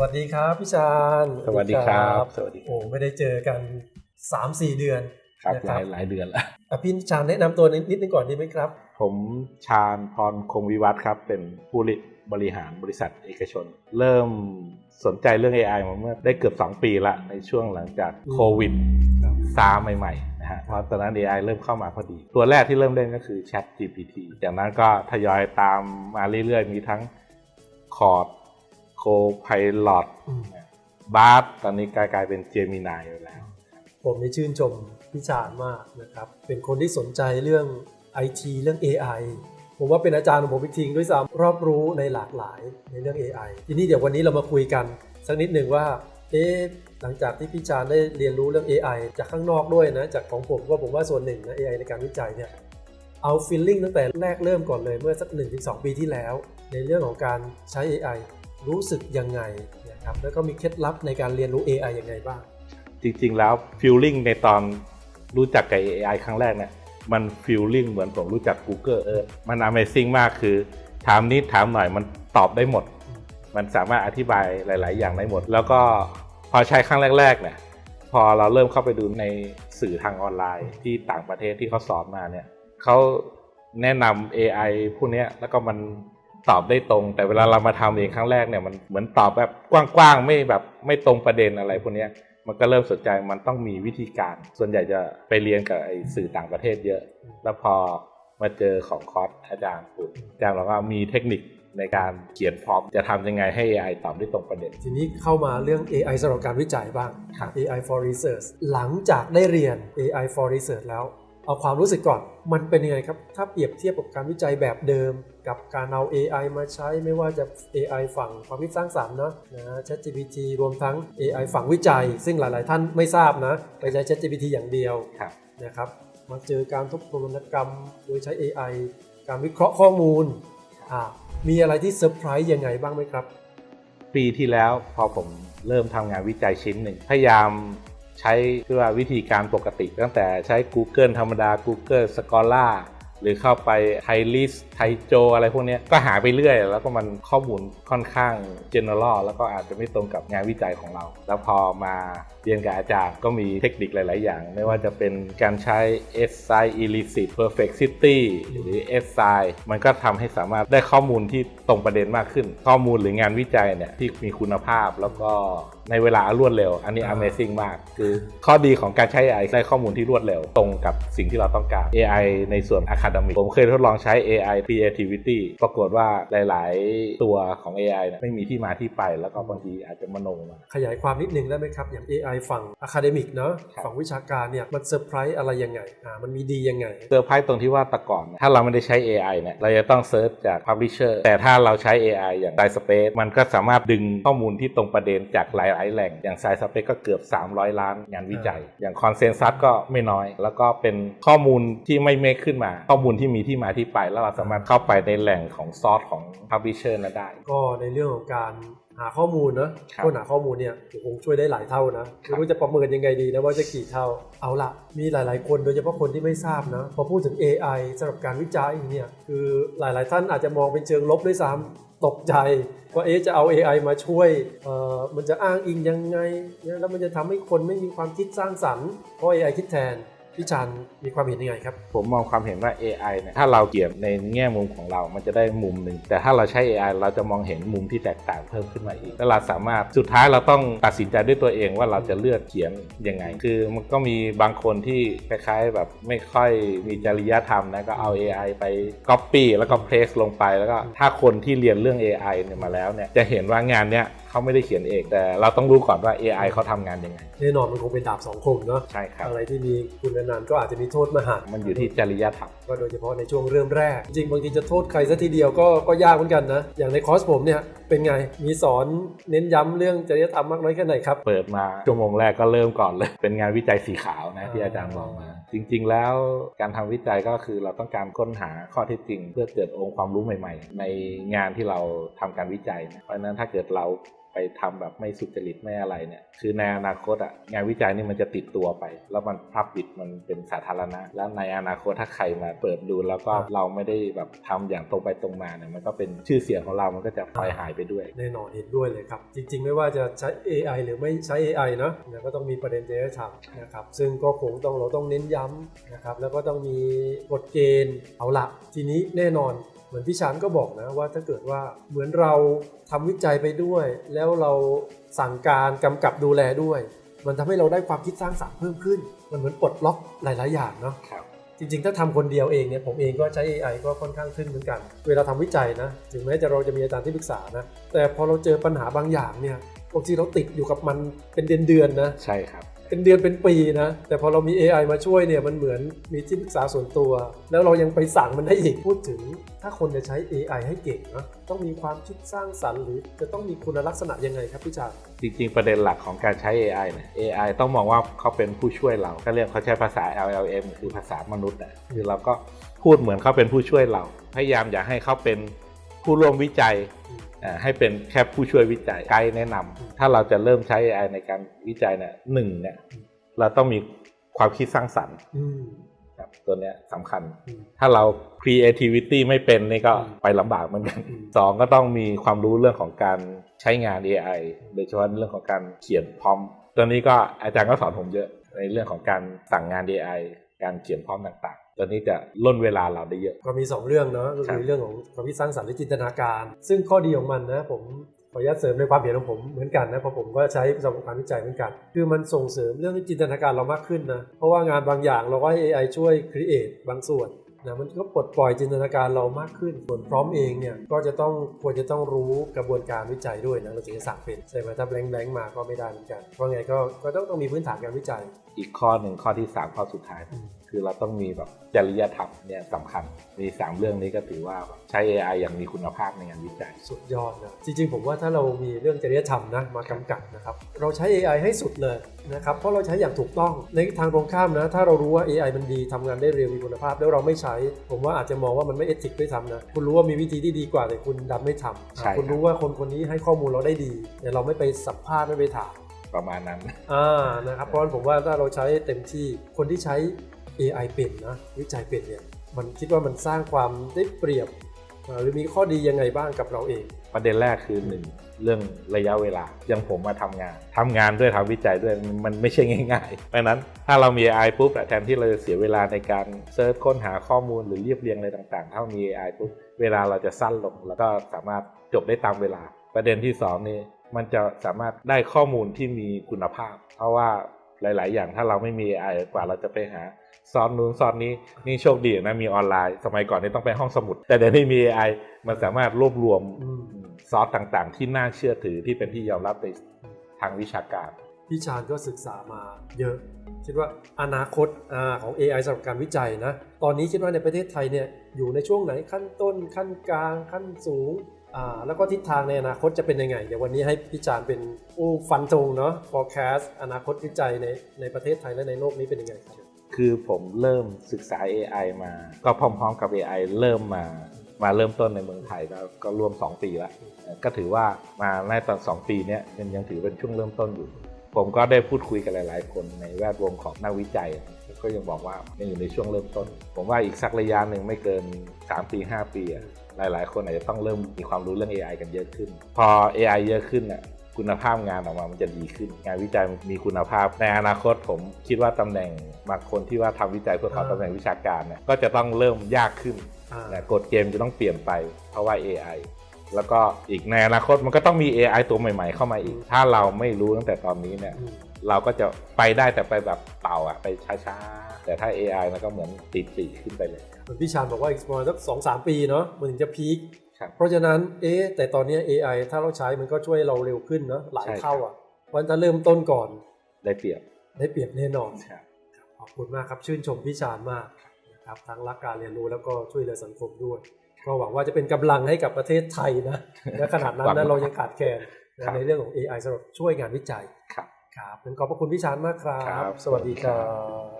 วัสดีครับพี่ชาญสวัสดีครับ สวัสดีคโอ้รับไม่ได้เจอกัน 3-4 เดือนครับนะหลายหลายเดือนแล้วอะพี่ชาญแนะนำตัวนิดนึงก่อนดีไหมครับ ผมชาญพรคงวิวัฒน์ครับ เป็นผู้บริหารบริษัทเอกชน เริ่มสนใจเรื่อง AI มาเมื่อได้เกือบ 2 ปีละในช่วงหลังจากอืมโควิดครับซาใหม่ๆนะฮะเพราะตอนนั้น AI เริ่มเข้ามาพอดี ตัวแรกที่เริ่มเล่นก็คือ Chat GPT จากนั้นก็ทยอยตามมาเรื่อยๆ มีทั้งคอร์ด โคไพลอตอืมบาร์ตอนนี้กลายกลายเป็นเจมินายไปแล้ว ผมนี่ชื่นชมพี่ชาญมากนะครับ เป็นคนที่สนใจเรื่อง IT เรื่อง AI ผมว่าเป็นอาจารย์ของผมอีกทีด้วยซ้ำรอบรู้ในหลากหลายในเรื่อง AI ทีนี้เดี๋ยววันนี้เรามาคุยกัน สักนิดหนึ่งว่า เอ๊ะหลังจากที่พี่ชาญได้เรียนรู้เรื่อง AI จากข้างนอกด้วยนะ จากของผมก็ผมว่าส่วนหนึ่งนะ AI ในการวิจัยเนี่ยเอาฟีลลิ่งตั้งแต่แรกเริ่มก่อนเลยเมื่อสัก1-2 ปีที่แล้ว ในเรื่องของการใช้ AI รู้สึกยังไงนะครับแล้วก็มีเคล็ดลับในการเรียนรู้ AI ยังไงบ้าง จริงๆแล้วฟิลลิ่งในตอนรู้จักกับ AI ครั้งแรกเนี่ยมันฟิลลิ่งเหมือนผมรู้จัก Google Earth มัน Amazing มากคือ ถามนิดถามหน่อยมันตอบได้หมด มันสามารถอธิบายหลาย ๆ อย่างได้หมด แล้วก็พอใช้ครั้งแรกๆเนี่ยพอเราเริ่มเข้าไปดูในสื่อทางออนไลน์ที่ต่างประเทศที่เขาสอนมาเนี่ยเขาแนะนำ AI พวกเนี้ยแล้วก็มัน ตอบได้ตรง แต่เวลาเรามาทำเองครั้งแรกเนี่ยมันเหมือนตอบแบบกว้างๆไม่แบบไม่ตรงประเด็นอะไรพวกเนี้ยมันก็เริ่มสนใจมันต้องมีวิธีการ ส่วนใหญ่จะไปเรียนกับไอ้สื่อต่างประเทศเยอะ แล้วพอมาเจอของคอร์สอาจารย์ปุ๊บอาจารย์บอกว่ามีเทคนิคในการเขียนพร้อมจะทำยังไงให้ AI ตอบได้ตรงประเด็น ทีนี้เข้ามาเรื่อง AI สำหรับการวิจัยบ้างครับ AI for research หลังจากได้เรียน AI for research แล้ว เอาความรู้สึกก่อนมันเป็นยังไงครับ ถ้าเปรียบเทียบกับการวิจัยแบบเดิม กับการเอา AI มาใช้ไม่ว่าจะ AI ฝั่งความคิดสร้างสรรค์เนอะนะ ChatGPT รวมทั้ง AI ฝั่งวิจัย ซึ่งหลาย ๆ ท่านไม่ทราบนะไปใช้ ChatGPT อย่างเดียวครับนะครับมาเจอการทบทวนวรรณกรรม โดยใช้ AI การวิเคราะห์ข้อมูลอ่ามีอะไรที่เซอร์ไพรส์ยังไงบ้างไหมครับ ปีที่แล้วพอผมเริ่มทำงานวิจัยชิ้นหนึ่งพยายาม ใช้เพื่อวิธีการปกติ ตั้งแต่ใช้ Google ธรรมดา Google Scholar หรือเข้าไปไทลิสไทโจอะไรพวกเนี้ยก็หาไปเรื่อย แล้วก็มันข้อมูลค่อนข้าง general แล้วก็อาจจะไม่ตรงกับงานวิจัยของเรา แล้วพอมาเรียนกับอาจารย์ก็มีเทคนิคหลาย ๆ อย่าง ไม่ว่าจะเป็นการใช้ s i illicit perfectity หรือ s i มันก็ทำให้สามารถได้ข้อมูลที่ตรงประเด็นมากขึ้น ข้อมูลหรืองานวิจัยเนี่ยที่มีคุณภาพแล้วก็ในเวลารวดเร็ว อันนี้อ่า Amazing มาก คือข้อดีของการใช้ AI ได้ข้อมูลที่รวดเร็ว ตรงกับสิ่งที่เราต้องการ AI ในส่วน Academic ผมเคยทดลองใช้ AI Creativity ปรากฏว่าหลาย ๆ ตัวของ AI เนี่ยไม่มีที่มาที่ไปแล้วก็บางทีอาจจะมโนมา ขยายความนิดนึงได้ไหมครับ อย่าง AI ฝั่ง Academic เนอะครับฝั่งวิชาการเนี่ยมันเซอร์ไพรส์อะไรยังไงอ่ามันมีดียังไงเซอร์ไพรส์ตรงที่ว่าแต่ก่อนเนี่ยถ้าเราไม่ได้ใช้ AI เนี่ยเราจะต้องเซิร์ชจาก Publisher แต่ถ้าเราใช้ AI อย่าง SciSpace มันก็สามารถดึงข้อมูลที่ตรงประเด็นจากหลาย ๆ แหล่งอย่าง SciSpace ก็เกือบ 300 ล้านงานวิจัย อย่าง Consensus ก็ไม่น้อย แล้วก็เป็นข้อมูลที่ไม่เมคขึ้นมา ข้อมูลที่มีที่มาที่ไปแล้วเราสามารถเข้าไปในแหล่งของซอสของ Publisher นั้นได้ ก็ในเรื่องของการหาข้อมูลเนอะครับค้นหาข้อมูลเนี่ยคงช่วยได้หลายเท่านะครัไม่บรู้จะประเมินยังไงดีนะว่าจะกี่เท่า เอาละมีหลาย ๆ คนโดยเฉพาะคนที่ไม่ทราบนะ พอพูดถึง AI สำหรับการวิจัยเนี่ยคือหลาย ๆ ท่านอาจจะมองเป็นเชิงลบด้วยซ้ำตกใจว่าเอ๊ะจะเอา AI มาช่วยเอ่อมันจะอ้างอิงยังไงเนี่ยแล้วมันจะทำให้คนไม่มีความคิดสร้างสรรค์เพราะ AI คิดแทน พี่ชันมีความเห็นยังไงครับ ผมมองความเห็นว่า AI เนี่ยถ้าเราเกี่ยบในแง่มุมของเรา มันจะได้มุมหนึ่ง แต่ถ้าเราใช้ AI เราจะมองเห็นมุมที่แตกต่างเพิ่มขึ้นมาอีก แล้วเราสามารถสุดท้ายเราต้องตัดสินใจด้วยตัวเองว่าเราจะเลือกเขียนยังไง คือมันก็มีบางคนที่คล้ายๆแบบไม่ค่อยมีจริยธรรมนะก็เอา AI ไป Copy แล้วก็ Paste ลงไป แล้วก็ถ้าคนที่เรียนเรื่อง AI เนี่ยมาแล้วเนี่ยจะเห็นว่างานเนี้ยเขาไม่ได้เขียนเองแต่เราต้องรู้ก่อนว่า AI เขาทำงานยังไงแน่นอนมันคงเป็นดาบสองคมเนาะใช่ครับอะไรที่มีคุณนานๆก็อาจจะมีโทษมหามันอยู่ที่จริยธรรมก็โดยเฉพาะในช่วงเริ่มแรก จริงๆบางทีจะโทษใครซะทีเดียวก็ก็ยากเหมือนกันนะ อย่างในคอร์สผมเนี่ยเป็นไงมีสอนเน้นย้ำเรื่องจริยธรรมมากน้อยแค่ไหนครับ เปิดมาชั่วโมงแรกก็เริ่มก่อนเลย เป็นงานวิจัยสีขาวนะที่อาจารย์บอกมา จริง ๆ แล้วการทำวิจัยก็คือเราต้องการค้นหาข้อเท็จจริง เพื่อเกิดองค์ความรู้ใหม่ ๆ ในงานที่เราทำการวิจัยนะเพราะฉะนั้นถ้าเกิดเราไป ทำแบบไม่สุจริตไม่อะไรเนี่ยคือในอนาคตอะงานวิจัยนี่มันจะติดตัวไป แล้วมันพับบิดมันเป็นสาธารณะ แล้วในอนาคตถ้าใครมาเปิดดูแล้วก็เราไม่ได้แบบทำอย่างตรงไปตรงมาเนี่ยมันก็เป็นชื่อเสียงของเรา มันก็จะพลอยหายไปด้วย แน่นอนเห็นด้วยเลยครับ จริง ๆ ไม่ว่าจะใช้ AI หรือไม่ใช้ AI เนอะเนี่ยก็ต้องมีประเด็นจริยธรรมนะครับซึ่งก็คงต้องเราต้องเน้นย้ำนะครับแล้วก็ต้องมีกฎเกณฑ์เอาละทีนี้แน่นอน เหมือนพี่ชานก็บอกนะว่าถ้าเกิดว่าเหมือนเราทำวิจัยไปด้วย แล้วเราสั่งการกำกับดูแลด้วย มันทำให้เราได้ความคิดสร้างสรรค์เพิ่มขึ้น มันเหมือนปลดล็อกหลาย ๆ อย่างเนาะครับจริง ๆ ถ้าทำคนเดียวเองเนี่ยผมเองก็ใช้ AI ก็ค่อนข้างขึ้นเหมือนกัน เวลาทำวิจัยนะถึงแม้จะเราจะมีอาจารย์ที่ปรึกษานะแต่พอเราเจอปัญหาบางอย่างเนี่ยบางทีเราติดอยู่กับมันเป็นเดือนๆนะใช่ครับ เป็นเดือนเป็นปีนะ แต่พอเรามี AI มาช่วยเนี่ยมันเหมือนมีที่ปรึกษาส่วนตัว แล้วเรายังไปสั่งมันได้อีกพูดถึง ถ้าคนจะใช้ AI ให้เก่งนะต้องมีความคิดสร้างสรรค์หรือจะต้องมีคุณลักษณะยังไงครับพี่ชาจริงๆ ประเด็นหลักของการใช้ AI เนี่ย AI ต้องมองว่าเขาเป็นผู้ช่วยเราก็เรียกเขาใช้ภาษา LLM คือภาษามนุษย์นะคือเราก็พูดเหมือนเขาเป็นผู้ช่วยเรา พยายามอย่าให้เขาเป็นผู้ร่วมวิจัย ให้เป็นแค่ผู้ช่วยวิจัยไกด์แนะนำถ้าเราจะเริ่มใช้ AI ในการวิจัยเนี่ยหนึ่งเนี่ยเราต้องมีความคิดสร้างสรรค์อืมครับตัวเนี้ยสำคัญอืมถ้าเรา creativity ไม่เป็นนี่ก็อืมไปลำบากเหมือนกันอืมสองก็ต้องมีความรู้เรื่องของการใช้งาน AI โดยเฉพาะเรื่องของการเขียนพร้อม ตัวนี้ก็อาจารย์ก็สอนผมเยอะในเรื่องของการสั่งงาน AI การเขียนพร้อมต่างๆ ตัวนี้จะล่นเวลาเราได้เยอะ ก็มี 2 เรื่องเนาะก็ครัคือบเรื่องของความคิดสร้างสรรค์และจินตนาการ ซึ่งข้อดีของมันนะผมขออนุญาตเสริมในความเห็นของผมเหมือนกันนะเพราะผมก็ใช้ประสบการณ์วิจัยเหมือนกัน คือมันส่งเสริมเรื่องจินตนาการเรามากขึ้นนะเพราะว่างานบางอย่างเราก็ให้ AI ช่วยครีเอทบางส่วนนะมันก็ปลดปล่อยจินตนาการเรามากขึ้นส่วนพร้อมเองเนี่ยก็จะต้องควรจะต้องรู้กระบวนการวิจัยด้วยนะเราถึงจะสั่งเป็นใช่ไหมถ้าแบงค์แบงค์มาก็ไม่ได้เหมือนกันเพราะไงก็ก็ต้องต้องมีพื้นฐานการวิจัยอีกข้อหนึ่งข้อที่สามข้อสุดท้ายอืมคือเราต้องมีแบบจริยธรรมเนี่ยสำคัญ มีสามเรื่องนี้ก็ถือว่าแบบใช้ AI อย่างมีคุณภาพในงานวิจัย สุดยอดนะ จริงๆ ผมว่าถ้าเรามีเรื่องจริยธรรมนะมากำกับนะครับ เราใช้ AI ให้สุดเลยนะครับ เพราะเราใช้อย่างถูกต้อง ในทางตรงข้ามนะ ถ้าเรารู้ว่า AI มันดีทำงานได้เร็วมีคุณภาพ แล้วเราไม่ใช้ ผมว่าอาจจะมองว่ามันไม่เอติกด้วยซ้ำนะ คุณรู้ว่ามีวิธีที่ดีกว่าแต่คุณดันไม่ทำใช่ครับคุณรู้ว่าคนคนนี้ให้ข้อมูลเราได้ดี แต่เราไม่ไปสัมภาษณ์ไม่ไปถาม ประมาณนั้นอ่านะครับเพราะฉะนั้นผมว่าถ้าเราใช้เต็มที่คนที่ใช้ AI เป็นนะวิจัยเป็นเนี่ยมันคิดว่ามันสร้างความได้เปรียบอ่าหรือมีข้อดียังไงบ้างกับเราเอง ประเด็นแรกคือหนึ่งเรื่องระยะเวลาอย่างผมมาทำงานทำงานด้วยทำวิจัยด้วยมันมันไม่ใช่ง่ายๆเพราะฉะนั้นถ้าเรามี AI ปุ๊บอะแทนที่เราจะเสียเวลาในการเซิร์ชค้นหาข้อมูลหรือเรียบเรียงอะไรต่างๆ ถ้ามี AI ปุ๊บเวลาเราจะสั้นลง แล้วก็สามารถจบได้ตามเวลา ประเด็นที่สองนี่ มันจะสามารถได้ข้อมูลที่มีคุณภาพ เพราะว่าหลาย ๆ อย่างถ้าเราไม่มี AI กว่าเราจะไปหาซอนนู้นซอนนี้นี่โชคดีนะมีออนไลน์ สมัยก่อนนี่ต้องไปห้องสมุด แต่เดี๋ยวนี้มี AI มันสามารถรวบรวมซอสต่างๆ ที่น่าเชื่อถือที่เป็นที่ยอมรับในทางวิชาการพี่ชาญก็ศึกษามาเยอะ คิดว่าอนาคตอของ AI สำหรับการวิจัยนะ ตอนนี้คิดว่าในประเทศไทยเนี่ยอยู่ในช่วงไหนขั้นต้นขั้นกลางขั้นสูง แล้วก็ทิศทางในอนาคตจะเป็นยังไง เดี๋ยววันนี้ให้พี่ชาญเป็นผู้ฟันธงเนาะ forecast อนาคตวิจัยในในประเทศไทยและในโลกนี้เป็นยังไงครับ คือผมเริ่มศึกษา AI มา ก็พร้อมๆกับ AI เริ่มมา มาเริ่มต้นในเมืองไทยก็รวม 2 ปีแล้ว ก็ถือว่ามาในตอน 2 ปีนี้ยังยังถือเป็นช่วงเริ่มต้นอยู่ ผมก็ได้พูดคุยกับหลาย ๆ คนในแวดวงของนักวิจัยก็ยังบอกว่ายังอยู่ในช่วงเริ่มต้น ผมว่าอีกสักระยะหนึ่งไม่เกิน 3 ปี 5 ปีอะ หลาย ๆ คนอาจจะต้องเริ่มมีความรู้เรื่อง AI กันเยอะขึ้น พอ AI เยอะขึ้นน่ะคุณภาพงานออกมามันจะดีขึ้น งานวิจัยมีคุณภาพ ในอนาคตผมคิดว่าตำแหน่งบางคนที่ว่าทำวิจัยเพื่อเขาอ่าตำแหน่งวิชาการเนี่ยก็จะต้องเริ่มยากขึ้นอ่านะกฎเกมจะต้องเปลี่ยนไปเพราะว่า AI แล้วก็อีกในอนาคตมันก็ต้องมี AI ตัวใหม่ ๆ เข้ามาอีก ถ้าเราไม่รู้ตั้งแต่ตอนนี้เนี่ยอืมเราก็จะไปได้แต่ไปแบบเต่าอะไปช้าๆ แต่ถ้า AI มันก็เหมือนติดปีกขึ้นไปเลยเหมือนพี่ชาญบอกว่าอีกประมาณสักสองสามปีเนาะมันถึงจะพีคครับเพราะฉะนั้นเอ๊ะแต่ตอนนี้ AI ถ้าเราใช้มันก็ช่วยเราเร็วขึ้นเนาะหลายใช่เท่าอะวันถ้าเริ่มต้นก่อนได้เปรียบได้เปรียบแน่นอนครับขอบคุณมากครับชื่นชมพี่ชาญมากนะครับทั้งรักการเรียนรู้แล้วก็ช่วยเหลือสังคมด้วยก็หวังว่าจะเป็นกำลังให้กับประเทศไทยนะและขนาดนั้นหวังนะว่าเรายังขาดแคลนครันะบในเรื่องของ AI สำหรับช่วยงานวิจัยครับครับเป็นขอบพระคุณพี่ชาญมากครัครับบสวัสดีครัสวัสดีครับบ